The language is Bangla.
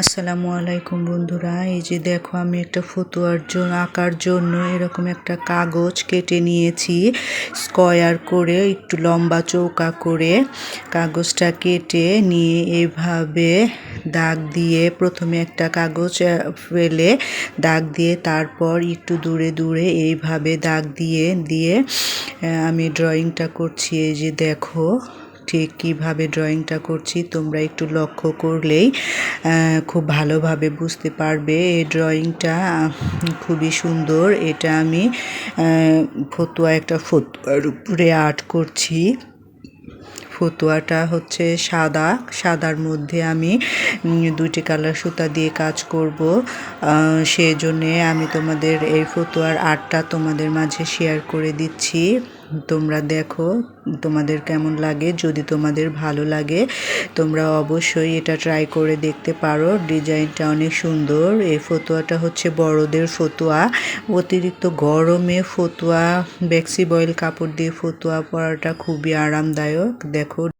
আসসালামু আলাইকুম বন্ধুরা, এই যে দেখো আমি একটা ফতুয়ার জন্য, আঁকার জন্য এরকম একটা কাগজ কেটে নিয়েছি, স্কয়ার করে, একটু লম্বা চৌকা করে কাগজটা কেটে নিয়ে এভাবে দাগ দিয়ে প্রথমে একটা কাগজ ফেলে দাগ দিয়ে তারপর একটু দূরে দূরে এইভাবে দাগ দিয়ে দিয়ে আমি ড্রয়িংটা করছি, এই যে দেখো। ঠিক কীভাবে ড্রয়িংটা করছি তোমরা একটু লক্ষ্য করলেই খুব ভালোভাবে বুঝতে পারবে। এই ড্রয়িংটা খুবই সুন্দর। এটা আমি ফতুয়া একটা ফতুয়ার উপরে আর্ট করছি। ফতুয়াটা হচ্ছে সাদা। সাদার মধ্যে আমি দুইটি কালার সুতা দিয়ে কাজ করব। সেই জন্যে আমি তোমাদের এই ফতুয়ার আর্টটা তোমাদের মাঝে শেয়ার করে দিচ্ছি। তোমরা দেখো, তোমাদের কেমন লাগে? যদি তোমাদের ভালো লাগে, তোমরা অবশ্যই এটা ট্রাই করে দেখতে পারো। ডিজাইনটা অনেক সুন্দর। এই ফতুয়াটা হচ্ছে বড়দের ফতুয়া। অতিরিক্ত গরমে ফতুয়া, বেক্সি বয়েল কাপড় দিয়ে ফতুয়া পরাটা খুবই আরামদায়ক। দেখো